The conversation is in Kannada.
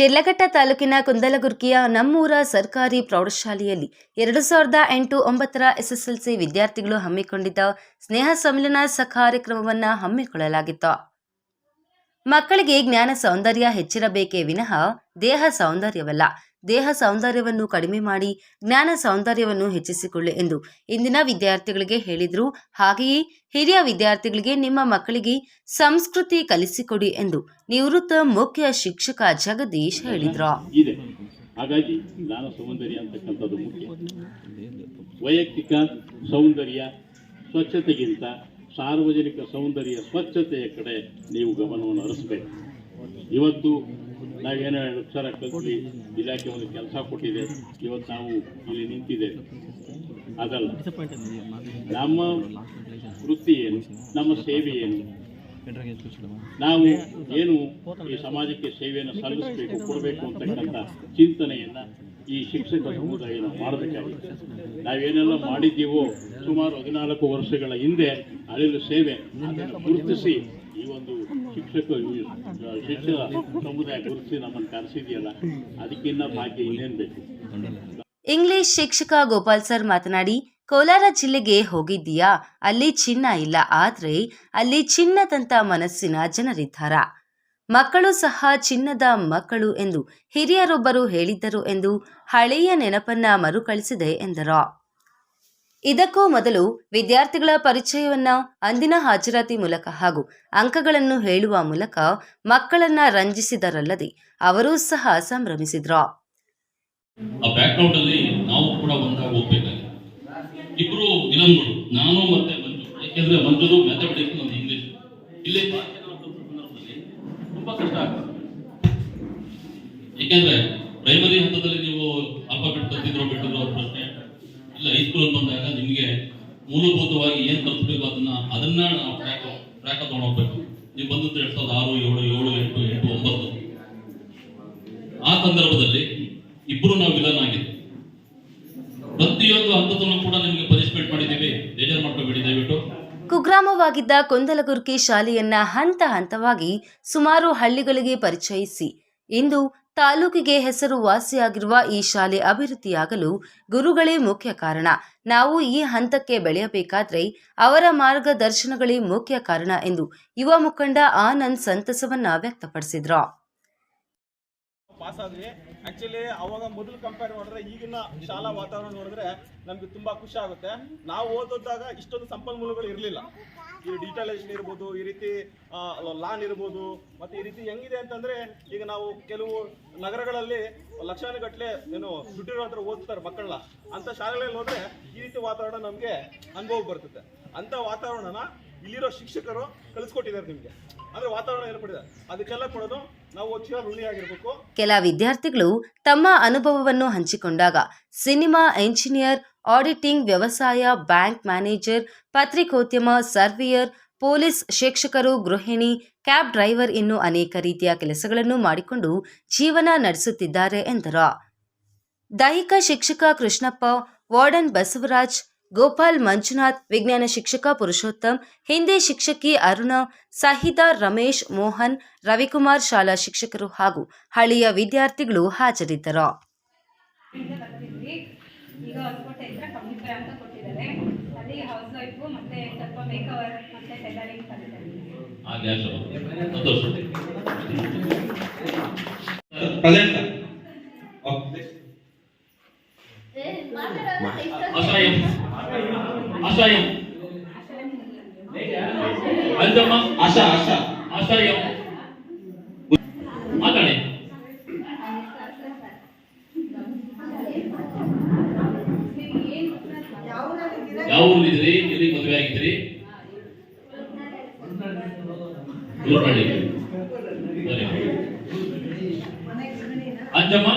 ಶಿರ್ಲಘಟ್ಟ ತಾಲೂಕಿನ ಕುಂದಲಗುರ್ಕಿಯ ನಮ್ಮೂರ ಸರ್ಕಾರಿ ಪ್ರೌಢಶಾಲೆಯಲ್ಲಿ ಎರಡು ಸಾವಿರದ ಎಂಟು ಒಂಬತ್ತರ ಎಸ್ಎಸ್ಎಲ್ಸಿ ವಿದ್ಯಾರ್ಥಿಗಳು ಹಮ್ಮಿಕೊಂಡಿದ್ದ ಸ್ನೇಹ ಸಮ್ಮಿಲನ ಸ ಕಾರ್ಯಕ್ರಮವನ್ನು ಹಮ್ಮಿಕೊಳ್ಳಲಾಗಿತ್ತು. ಮಕ್ಕಳಿಗೆ ಜ್ಞಾನ ಸೌಂದರ್ಯ ಹೆಚ್ಚಿರಬೇಕೇ ವಿನಃ ದೇಹ ಸೌಂದರ್ಯವಲ್ಲ. ದೇಹ ಸೌಂದರ್ಯವನ್ನು ಕಡಿಮೆ ಮಾಡಿ ಜ್ಞಾನ ಸೌಂದರ್ಯವನ್ನು ಹೆಚ್ಚಿಸಿಕೊಳ್ಳಿ ಎಂದು ಇಂದಿನ ವಿದ್ಯಾರ್ಥಿಗಳಿಗೆ ಹೇಳಿದರು. ಹಾಗೆಯೇ ಹಿರಿಯ ವಿದ್ಯಾರ್ಥಿಗಳಿಗೆ ನಿಮ್ಮ ಮಕ್ಕಳಿಗೆ ಸಂಸ್ಕೃತಿ ಕಲಿಸಿಕೊಡಿ ಎಂದು ನಿವೃತ್ತ ಮುಖ್ಯ ಶಿಕ್ಷಕ ಜಗದೀಶ್ ಹೇಳಿದ್ರು. ಹಾಗಾಗಿ ಜ್ಞಾನ ಸೌಂದರ್ಯ ಅಂತಕ್ಕಂಥದ್ದು ಮುಖ್ಯ. ವೈಯಕ್ತಿಕ ಸೌಂದರ್ಯ ಸ್ವಚ್ಛತೆಗಿಂತ ಸಾರ್ವಜನಿಕ ಸೌಂದರ್ಯ ಸ್ವಚ್ಛತೆಯ ಕಡೆ ನೀವು ಗಮನವನ್ನು ಹರಿಸಬೇಕು. ಇವತ್ತು ನಾವೇನೋ ಅಕ್ಷರ ಕಲ್ತಿ ಇಲಾಖೆ ಒಂದು ಕೆಲಸ ಕೊಟ್ಟಿದೆ. ಇವತ್ತು ನಾವು ಇಲ್ಲಿ ನಿಂತಿದೆ. ಅದಲ್ಲ. ನಮ್ಮ ವೃತ್ತಿ ಏನು? ನಮ್ಮ ಸೇವೆ ಏನು? ನಾವು ಏನು ಈ ಸಮಾಜಕ್ಕೆ ಸೇವೆಯನ್ನು ಸಲ್ಲಿಸಬೇಕು, ಕೊಡಬೇಕು ಅಂತಕ್ಕಂಥ ಚಿಂತನೆಯನ್ನ ಈ ಶಿಕ್ಷಕ ಸಮುದಾಯ ಮಾಡಬೇಕಾಗಿದೆ. ನಾವೇನೆಲ್ಲ ಮಾಡಿದ್ದೀವೋ ಸುಮಾರು ಹದಿನಾಲ್ಕು ವರ್ಷಗಳ ಹಿಂದೆ ಅಳಿಲು ಸೇವೆ ಗುರುತಿಸಿ ಈ ಒಂದು ಶಿಕ್ಷಕ ಶಿಕ್ಷಕ ಸಮುದಾಯ ಗುರುತಿಸಿ ನಮ್ಮನ್ನು ಕರೆಸಿದೆಯಲ್ಲ ಅದಕ್ಕಿನ್ನ ಭಾಗ್ಯ ಇನ್ನೇನು ಇಂಗ್ಲಿಷ್ ಶಿಕ್ಷಕ ಗೋಪಾಲ್ ಸರ್ ಮಾತನಾಡಿ, ಕೋಲಾರ ಜಿಲ್ಲೆಗೆ ಹೋಗಿದ್ದೀಯಾ? ಅಲ್ಲಿ ಚಿನ್ನ ಇಲ್ಲ, ಆದ್ರೆ ಅಲ್ಲಿ ಚಿನ್ನದಂತ ಮನಸ್ಸಿನ ಜನರಿದ್ದಾರ. ಮಕ್ಕಳು ಸಹ ಚಿನ್ನದ ಮಕ್ಕಳು ಎಂದು ಹಿರಿಯರೊಬ್ಬರು ಹೇಳಿದ್ದರು ಎಂದು ಹಳೆಯ ನೆನಪನ್ನ ಮರುಕಳಿಸಿದೆ ಎಂದರು. ಇದಕ್ಕೂ ಮೊದಲು ವಿದ್ಯಾರ್ಥಿಗಳ ಪರಿಚಯವನ್ನ ಅಂದಿನ ಹಾಜರಾತಿ ಮೂಲಕ ಹಾಗೂ ಅಂಕಗಳನ್ನು ಹೇಳುವ ಮೂಲಕ ಮಕ್ಕಳನ್ನ ರಂಜಿಸಿದರಲ್ಲದೆ ಅವರೂ ಸಹ ಸಂಭ್ರಮಿಸಿದ್ರು. ಯಾಕೆಂದ್ರೆ ಪ್ರೈಮರಿ ಹಂತದಲ್ಲಿ ನೀವು ಅಲ್ಪ ಬಿಟ್ಟು ತಂದಿದ್ರು ಬಿಟ್ಟಿದ್ರು ಪ್ರಶ್ನೆ ಇಲ್ಲ ಹೈಸ್ಕೂಲ್ ಬಂದಾಗ ನಿಮಗೆ ಮೂಲಭೂತವಾಗಿ ಏನು ಕಲ್ಸ್ಬೇಕು ಅದನ್ನ ಅದನ್ನ ನಾವು ಟ್ರ್ಯಾಕ್ ಟ್ರ್ಯಾಕ್ ತಗೊಂಡು ಹೋಗ್ಬೇಕು. ನೀವು ಬಂದದ್ದು ಎರಡ್ ಸಾವಿರದ ಆರು, ಏಳು ಏಳು, ಎಂಟು ಎಂಟು, ಒಂಬತ್ತು. ಆ ಸಂದರ್ಭದಲ್ಲಿ ಇಬ್ಬರು ನಾವು ವಿಲನ್ ಆಗಿದ್ವಿ. ಪ್ರತಿಯೊಂದು ಹಂತದಲ್ಲೂ ಕೂಡ ನಿಮಗೆ ಪನಿಷ್ಮೆಂಟ್ ಮಾಡಿದ್ದೀವಿ. ಬೇಜಾರು ಮಾಡ್ಕೋಬೇಡಿ, ದಯವಿಟ್ಟು. ಕುಗ್ರಾಮವಾಗಿದ್ದ ಕೊಂದಲಗುರ್ಕಿ ಶಾಲೆಯನ್ನ ಹಂತ ಹಂತವಾಗಿ ಸುಮಾರು ಹಳ್ಳಿಗಳಿಗೆ ಪರಿಚಯಿಸಿ. ಇಂದು ತಾಲೂಕಿಗೆ ಹೆಸರು ವಾಸಿಯಾಗಿರುವ ಈ ಶಾಲೆ ಅಭಿವೃದ್ಧಿಯಾಗಲು ಗುರುಗಳೇ ಮುಖ್ಯ ಕಾರಣ. ನಾವು ಈ ಹಂತಕ್ಕೆ ಬೆಳೆಯಬೇಕಾದ್ರೆ ಅವರ ಮಾರ್ಗದರ್ಶನಗಳೇ ಮುಖ್ಯ ಕಾರಣ ಎಂದು ಯುವ ಮುಖಂಡ ಆನಂದ್ ಸಂತಸವನ್ನ ವ್ಯಕ್ತಪಡಿಸಿದ್ರು. ಪಾಸ್ ಆದ್ವಿ ಆಕ್ಚುಲಿ ಅವಾಗ ಮೊದಲು ಕಂಪೇರ್ ಮಾಡಿದ್ರೆ ಈಗಿನ ಶಾಲಾ ವಾತಾವರಣ ನೋಡಿದ್ರೆ ನಮ್ಗೆ ತುಂಬಾ ಖುಷಿ ಆಗುತ್ತೆ. ನಾವು ಓದೋದಾಗ ಇಷ್ಟೊಂದು ಸಂಪನ್ಮೂಲಗಳು ಇರಲಿಲ್ಲ. ಈ ಡಿಜಿಟಲೈಸೇಷನ್ ಇರ್ಬೋದು, ಈ ರೀತಿ ಲಾನ್ ಇರ್ಬೋದು, ಮತ್ತೆ ಈ ರೀತಿ ಹೆಂಗಿದೆ ಅಂತಂದ್ರೆ ಈಗ ನಾವು ಕೆಲವು ನಗರಗಳಲ್ಲಿ ಲಕ್ಷಾನುಗಟ್ಲೆ ಏನು ದುಡ್ಡಿರೋ ಹತ್ರ ಓದ್ತಾರೆ ಮಕ್ಕಳನ್ನ. ಅಂತ ಶಾಲೆಗಳಲ್ಲಿ ಹೋದ್ರೆ ಈ ರೀತಿ ವಾತಾವರಣ ನಮಗೆ ಅನುಭವ ಬರ್ತದೆ. ಅಂತ ವಾತಾವರಣನ ಇಲ್ಲಿರೋ ಶಿಕ್ಷಕರು ಕಲಿಸ್ಕೊಟ್ಟಿದ್ದಾರೆ ನಿಮಗೆ. ಅಂದ್ರೆ ವಾತಾವರಣ ಏರ್ಪಡಿದೆ. ಅದಕ್ಕೆಲ್ಲ ಕೊಡೋದು ನಾವು ಕೆಲ ವಿದ್ಯಾರ್ಥಿಗಳು ತಮ್ಮ ಅನುಭವವನ್ನು ಹಂಚಿಕೊಂಡಾಗ ಸಿನಿಮಾ ಎಂಜಿನಿಯರ್, ಆಡಿಟಿಂಗ್ ವ್ಯವಸಾಯ, ಬ್ಯಾಂಕ್ ಮ್ಯಾನೇಜರ್, ಪತ್ರಿಕೋದ್ಯಮ, ಸರ್ವಿಯರ್, ಪೊಲೀಸ್ ಶಿಕ್ಷಕರು, ಗೃಹಿಣಿ, ಕ್ಯಾಬ್ ಡ್ರೈವರ್ ಇನ್ನು ಅನೇಕ ರೀತಿಯ ಕೆಲಸಗಳನ್ನು ಮಾಡಿಕೊಂಡು ಜೀವನ ನಡೆಸುತ್ತಿದ್ದಾರೆ ಎಂದರು. ದೈಹಿಕ ಶಿಕ್ಷಕ ಕೃಷ್ಣಪ್ಪ, ವಾರ್ಡನ್ ಬಸವರಾಜ್ ಗೋಪಾಲ್ ಮಂಜುನಾಥ್ ವಿಜ್ಞಾನ ಶಿಕ್ಷಕ ಪುರುಷೋತ್ತಮ್ ಹಿಂದಿ ಶಿಕ್ಷಕಿ ಅರುಣ ಸಹಿತಾ ರಮೇಶ್ ಮೋಹನ್ ರವಿಕುಮಾರ್ ಶಾಲಾ ಶಿಕ್ಷಕರು ಹಾಗೂ ಹಳೆಯ ವಿದ್ಯಾರ್ಥಿಗಳು ಹಾಜರಿದ್ದರು. ಅಸಹಾಯಂ ಅಂಜಮ್ಮ ಆಶಾ ಆಶಾ ಅಸಹಾಯಂ ಮಾತಾಡಿ. ಯಾವ ಊರಿದ್ರಿ ಎಲ್ಲಿ ಮದುವೆ ಆಗಿದ್ರಿ ಅಂಜಮ್ಮ